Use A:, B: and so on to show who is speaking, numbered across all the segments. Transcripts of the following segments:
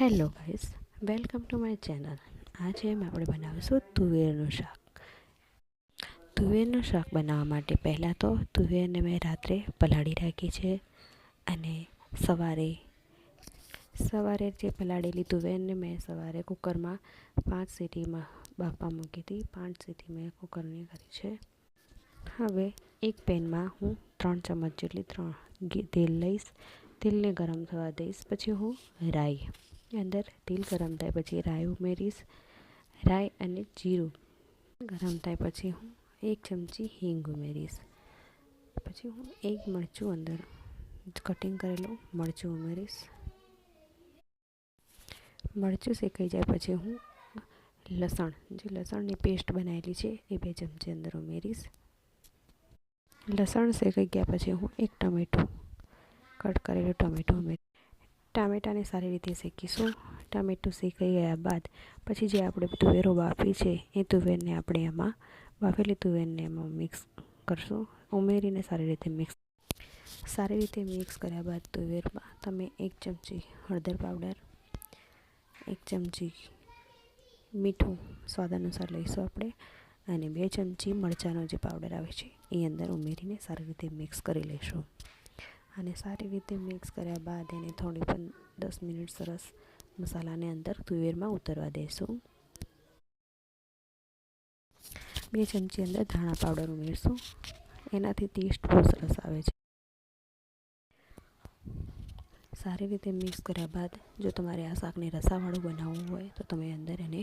A: Hello guys, welcome to my channel. આજે એમ આપણે બનાવીશું તુવેરનું શાક. તુવેરનું શાક બનાવવા માટે પહેલાં તો તુવેરને મેં રાત્રે પલાળી રાખી છે અને સવારે સવારે જે પલાળેલી તુવેરને મેં સવારે કુકરમાં પાંચ સીટીમાં બાફવા મૂકી હતી. પાંચ સીટી મેં કુકરની કરી છે. હવે એક પેનમાં હું ત્રણ ચમચ જેટલી ત્રણ તેલ લઈશ. તેલને ગરમ થવા દઈશ. પછી હું રાઈ અંદર તેલ ગરમ થાય પછી રાઈ ઉમેરીશ. રાઈ અને જીરું ગરમ થાય પછી હું એક ચમચી હિંગ ઉમેરીશ. પછી હું એક મરચું અંદર કટિંગ કરેલું મરચું ઉમેરીશ. મરચું શેકાઈ જાય પછી હું લસણ, જે લસણની પેસ્ટ બનાવેલી છે એ બે ચમચી અંદર ઉમેરીશ. લસણ શેકાઈ ગયા પછી હું એક ટમેટું કટ કરેલું ટમેટું ઉમેરી ટામેટાને સારી રીતે શેકીશું. ટામેટું શેકાઈ ગયા બાદ પછી જે આપણે તુવેરો બાફી છે એ તુવેરને આપણે એમાં બાફેલી તુવેરને એમાં મિક્સ કરશું. ઉમેરીને સારી રીતે મિક્સ સારી રીતે મિક્સ કર્યા બાદ તુવેરમાં તમે એક ચમચી હળદર પાવડર, એક ચમચી મીઠું સ્વાદ અનુસાર લઈશું આપણે અને બે ચમચી મરચાંનો જે પાવડર આવે છે એ અંદર ઉમેરીને સારી રીતે મિક્સ કરી લઈશું. અને સારી રીતે મિક્સ કર્યા બાદ એને થોડી પણ દસ મિનિટ સરસ મસાલાને અંદર તુવેરમાં ઉતરવા દઈશું બે ચમચી અંદર ધાણા પાવડર ઉમેરશું. એનાથી ટેસ્ટ બહુ સરસ આવે છે. સારી રીતે મિક્સ કર્યા બાદ જો તમારે આ શાકને રસાવાળું બનાવવું હોય તો તમે અંદર એને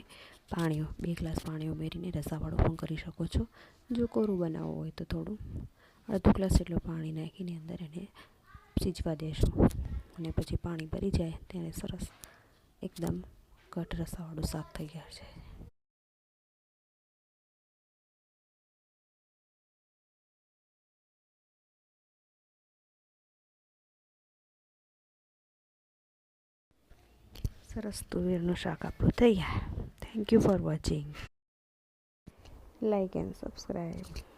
A: પાણીઓ, બે ગ્લાસ પાણી ઉમેરીને રસાવાળું પણ કરી શકો છો. જો કોરું બનાવવું હોય તો થોડું અડધો ગ્લાસ જેટલું પાણી નાખીને અંદર એને સિજવા દેશું. અને પછી પાણી ભરી જાય ત્યારે સરસ એકદમ કટ રસાવાળું શાક તૈયાર છે સરસ તુવેરનું શાક આપણું તૈયાર. Thank you for watching like and subscribe